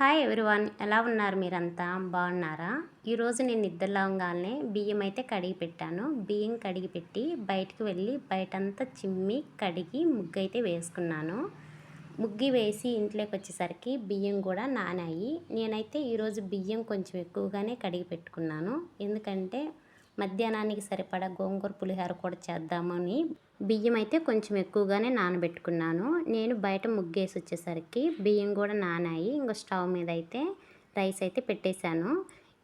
Hi everyone ఎలా ఉన్నారు మీరంతా? బాగున్నారా? ఈరోజు నేను నిద్రలేవగానే బియ్యం అయితే కడిగి పెట్టాను. బియ్యం కడిగి పెట్టి బయటకు వెళ్ళి బయటంతా చిమ్మి కడిగి ముగ్గు అయితే వేసుకున్నాను. ముగ్గు వేసి ఇంట్లోకి వచ్చేసరికి బియ్యం కూడా నానాయి. నేనైతే ఈరోజు బియ్యం కొంచెం ఎక్కువగానే కడిగి పెట్టుకున్నాను. ఎందుకంటే మధ్యాహ్నానికి సరిపడా గోంగూర పులిహోర కూడా చేద్దామని బియ్యం అయితే కొంచెం ఎక్కువగానే నానబెట్టుకున్నాను. నేను బయట ముగ్గేసి వచ్చేసరికి బియ్యం కూడా నానాయి. ఇంకా స్టవ్ మీద అయితే రైస్ అయితే పెట్టేశాను.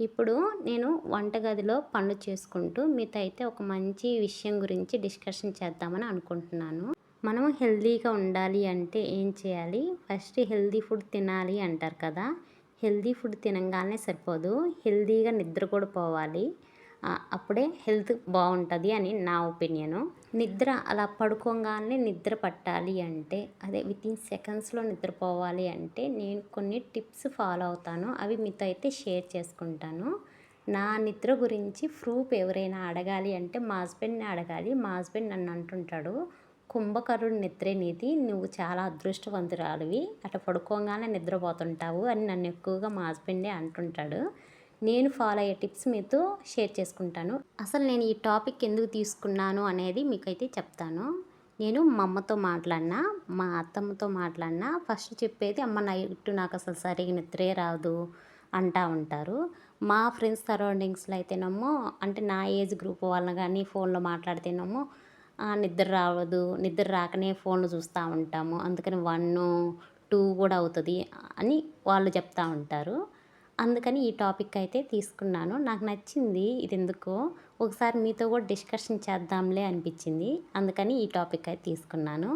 ఇప్పుడు నేను వంటగదిలో పనులు చేసుకుంటూ మీతో అయితే ఒక మంచి విషయం గురించి డిస్కషన్ చేద్దామని అనుకుంటున్నాను. మనం హెల్తీగా ఉండాలి అంటే ఏం చేయాలి? ఫస్ట్ హెల్తీ ఫుడ్ తినాలి అంటారు కదా. హెల్తీ ఫుడ్ తినగానే సరిపోదు. హెల్తీగా నిద్ర కూడా పోవాలి. అప్పుడే హెల్త్ బాగుంటుంది అని నా ఒపీనియను. నిద్ర అలా పడుకోగానే నిద్ర పట్టాలి అంటే అదే వితిన్ సెకండ్స్లో నిద్రపోవాలి అంటే నేను కొన్ని టిప్స్ ఫాలో అవుతాను. అవి మీతో అయితే షేర్ చేసుకుంటాను. నా నిద్ర గురించి ప్రూఫ్ ఎవరైనా అడగాలి అంటే మా హస్బెండ్ని అడగాలి. మా హస్బెండ్ నన్ను అంటుంటాడు కుంభకరుడు నిద్రే నీది నువ్వు చాలా అదృష్టవంతురాలివి. అట్లా పడుకోగానే నిద్రపోతుంటావు అని నన్ను ఎక్కువగా మా హస్బెండే అంటుంటాడు. నేను ఫాలో అయ్యే టిప్స్ మీతో షేర్ చేసుకుంటాను. అసలు నేను ఈ టాపిక్ ఎందుకు తీసుకున్నాను అనేది మీకైతే చెప్తాను. నేను మా అమ్మతో మాట్లాడినా మా అత్తమ్మతో మాట్లాడినా ఫస్ట్ చెప్పేది అమ్మ నైట్ నాకు అసలు సరిగ్గా నిద్రే రాదు అంటా ఉంటారు. మా ఫ్రెండ్స్ సరౌండింగ్స్లో అయితేనేమో అంటే నా ఏజ్ గ్రూప్ వాళ్ళని కానీ ఫోన్లో మాట్లాడితేనేమో నిద్ర రావదు నిద్ర రాకనే ఫోన్లు చూస్తూ ఉంటాము అందుకని వన్ టూ కూడా అవుతుంది అని వాళ్ళు చెప్తూ ఉంటారు. అందుకని ఈ టాపిక్ అయితే తీసుకున్నాను. నాకు నచ్చింది ఇది ఎందుకో ఒకసారి మీతో కూడా డిస్కషన్ చేద్దాంలే అనిపించింది. అందుకని ఈ టాపిక్ అయితే తీసుకున్నాను.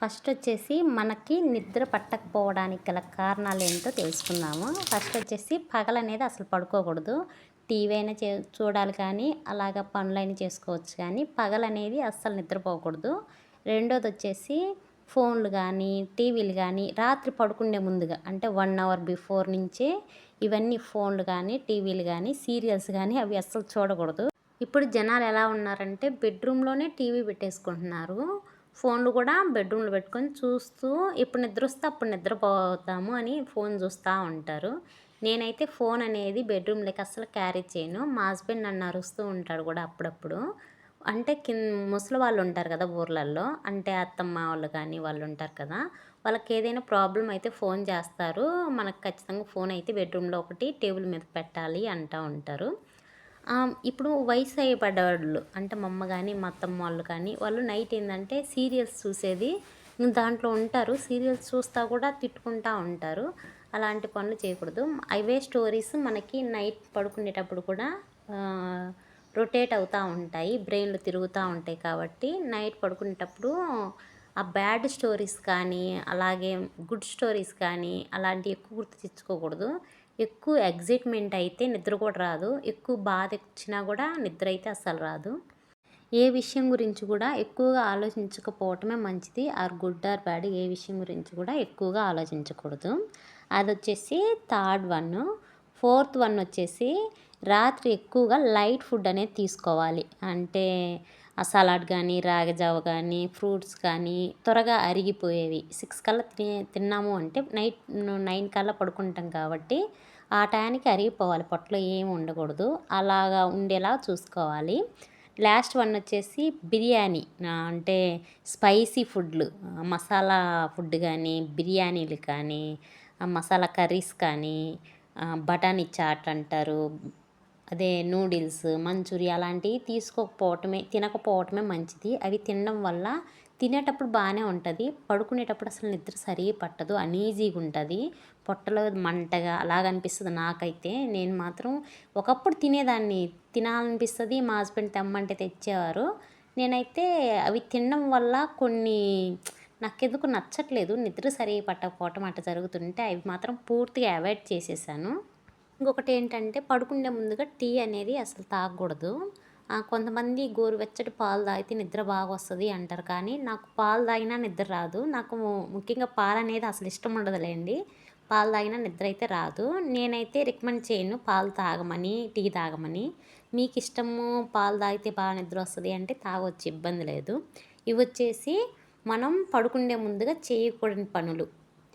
ఫస్ట్ వచ్చేసి మనకి నిద్ర పట్టకపోవడానికి గల కారణాలు ఏంటో తెలుసుకుందాము. ఫస్ట్ వచ్చేసి పగలనేది అసలు పడుకోకూడదు. టీవీ అయినా చే చూడాలి కానీ అలాగ పనులైనా చేసుకోవచ్చు కానీ పగలనేది అస్సలు నిద్రపోకూడదు. రెండోది వచ్చేసి ఫోన్లు కానీ టీవీలు కానీ రాత్రి పడుకునే ముందుగా అంటే వన్ అవర్ బిఫోర్ నుంచే ఇవన్నీ ఫోన్లు కానీ టీవీలు కానీ సీరియల్స్ కానీ అవి అస్సలు చూడకూడదు. ఇప్పుడు జనాలు ఎలా ఉన్నారంటే బెడ్రూమ్లోనే టీవీ పెట్టేసుకుంటున్నారు. ఫోన్లు కూడా బెడ్రూమ్లో పెట్టుకొని చూస్తూ ఇప్పుడు నిద్ర వస్తే అప్పుడు నిద్రపోతాము అని ఫోన్ చూస్తూ ఉంటారు. నేనైతే ఫోన్ అనేది బెడ్రూమ్లోకి అస్సలు క్యారీ చేయను. మా హస్బెండ్ నన్ను అరుస్తూ ఉంటాడు కూడా అప్పుడప్పుడు. అంటే కింద ముసలి వాళ్ళు ఉంటారు కదా ఊర్లల్లో అంటే అత్తమ్మ వాళ్ళు కానీ వాళ్ళు ఉంటారు కదా వాళ్ళకి ఏదైనా ప్రాబ్లం అయితే ఫోన్ చేస్తారు. మనకు ఖచ్చితంగా ఫోన్ అయితే బెడ్రూమ్లో ఒకటి టేబుల్ మీద పెట్టాలి అంటూ ఉంటారు. ఇప్పుడు వయసు అయ్యబడ్డవాళ్ళు అంటే మా అమ్మ కానీ మా అత్తమ్మ వాళ్ళు కానీ వాళ్ళు నైట్ ఏంటంటే సీరియల్స్ చూసేది దాంట్లో ఉంటారు సీరియల్స్ చూస్తా కూడా తిట్టుకుంటూ ఉంటారు. అలాంటి పనులు చేయకూడదు. అవే స్టోరీస్ మనకి నైట్ పడుకునేటప్పుడు కూడా రొటేట్ అవుతూ ఉంటాయి బ్రెయిన్లు తిరుగుతూ ఉంటాయి కాబట్టి నైట్ పడుకునేటప్పుడు ఆ బ్యాడ్ స్టోరీస్ కానీ అలాగే గుడ్ స్టోరీస్ కానీ అలాంటివి ఎక్కువ గుర్తు తెచ్చుకోకూడదు. ఎక్కువ ఎగ్జైట్మెంట్ అయితే నిద్ర కూడా రాదు. ఎక్కువ బాధ వచ్చినా కూడా నిద్ర అయితే అస్సలు రాదు. ఏ విషయం గురించి కూడా ఎక్కువగా ఆలోచించకపోవటమే మంచిది. ఆర్ గుడ్ ఆర్ బ్యాడ్ ఏ విషయం గురించి కూడా ఎక్కువగా ఆలోచించకూడదు. అది వచ్చేసి థర్డ్ వన్ ఫోర్త్ వన్ వచ్చేసి రాత్రి ఎక్కువగా లైట్ ఫుడ్ అనేది తీసుకోవాలి. అంటే ఆ సలాడ్ కానీ రాగజావ కానీ ఫ్రూట్స్ కానీ త్వరగా అరిగిపోయేవి. సిక్స్ కల్లా తినే తిన్నాము అంటే నైట్ నైన్ కల్లా పడుకుంటాం కాబట్టి ఆ టయానికి అరిగిపోవాలి. పొట్టలో ఏమి ఉండకూడదు. అలాగా ఉండేలా చూసుకోవాలి. లాస్ట్ వన్ వచ్చేసి బిర్యానీ. అంటే స్పైసీ ఫుడ్లు. మసాలా ఫుడ్ కానీ బిర్యానీలు కానీ మసాలా కర్రీస్ కానీ బఠానీ చాట్ అంటారు అదే నూడిల్స్ మంచూరియా అలాంటివి తీసుకోకపోవటమే తినకపోవటమే మంచిది. అవి తినడం వల్ల తినేటప్పుడు బాగానే ఉంటుంది పడుకునేటప్పుడు అసలు నిద్ర సరిగా పట్టదు అనీజీగా ఉంటుంది. పొట్టలో మంటగా అలాగ అనిపిస్తుంది నాకైతే. నేను మాత్రం ఒకప్పుడు తినేదాన్ని తినాలనిపిస్తుంది మా హస్బెండ్ తెమ్మంటే తెచ్చేవారు. నేనైతే అవి తినడం వల్ల కొన్ని నాకెందుకు నచ్చట్లేదు. నిద్ర సరిగా పట్టకపోవటం అట్లా జరుగుతుంటే అవి మాత్రం పూర్తిగా అవాయిడ్ చేసేసాను. ఇంకొకటి ఏంటంటే పడుకునే ముందుగా టీ అనేది అసలు తాగకూడదు. కొంతమంది గోరువెచ్చటి పాలు తాగితే నిద్ర బాగా వస్తుంది అంటారు. కానీ నాకు పాలు తాగినా నిద్ర రాదు. నాకు ముఖ్యంగా పాలు అనేది అసలు ఇష్టం ఉండదులేండి. పాలు తాగినా నిద్ర అయితే రాదు. నేనైతే రికమెండ్ చేయను పాలు తాగమని టీ తాగమని. మీకు ఇష్టము పాలు తాగితే బాగా నిద్ర వస్తుంది అంటే తాగొచ్చు ఇబ్బంది లేదు. ఇవి వచ్చేసి మనం పడుకునే ముందుగా చేయకూడని పనులు.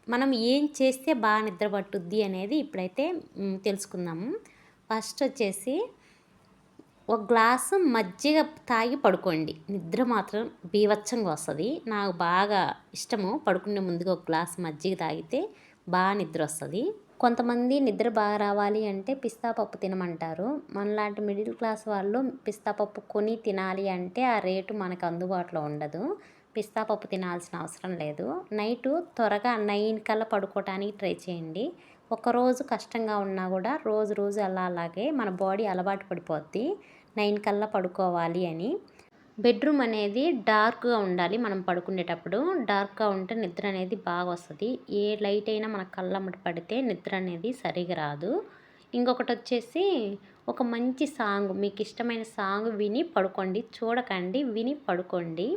మనం ఏం చేస్తే బాగా నిద్ర పట్టుద్ది అనేది ఇప్పుడైతే తెలుసుకుందాము. ఫస్ట్ వచ్చేసి ఒక గ్లాసు మజ్జిగ తాగి పడుకోండి. నిద్ర మాత్రం బీవచ్చంగా వస్తుంది. నాకు బాగా ఇష్టము పడుకునే ముందుగా ఒక గ్లాస్ మజ్జిగ తాగితే బాగా నిద్ర వస్తుంది. కొంతమంది నిద్ర బాగా రావాలి అంటే పిస్తా పప్పు తినమంటారు. మనలాంటి మిడిల్ క్లాస్ వాళ్ళు పిస్తా పప్పు కొని తినాలి అంటే ఆ రేటు మనకు అందుబాటులో ఉండదు. పిస్తా పప్పు తినాల్సిన అవసరం లేదు. నైటు త్వరగా నైన్ కల్లా పడుకోవటానికి ట్రై చేయండి. ఒకరోజు కష్టంగా ఉన్నా కూడా రోజు రోజు అలా అలాగే మన బాడీ అలవాటు పడిపోద్ది. నైన్ కల్లా పడుకోవాలి అని. బెడ్రూమ్ అనేది డార్క్గా ఉండాలి మనం పడుకునేటప్పుడు. డార్క్గా ఉంటే నిద్ర అనేది బాగా వస్తుంది. ఏ లైట్ అయినా మన కళ్ళమ్మట పడితే నిద్ర అనేది సరిగా రాదు. ఇంకొకటి వచ్చేసి ఒక మంచి సాంగ్ మీకు ఇష్టమైన సాంగ్ విని పడుకోండి. చూడకండి విని పడుకోండి.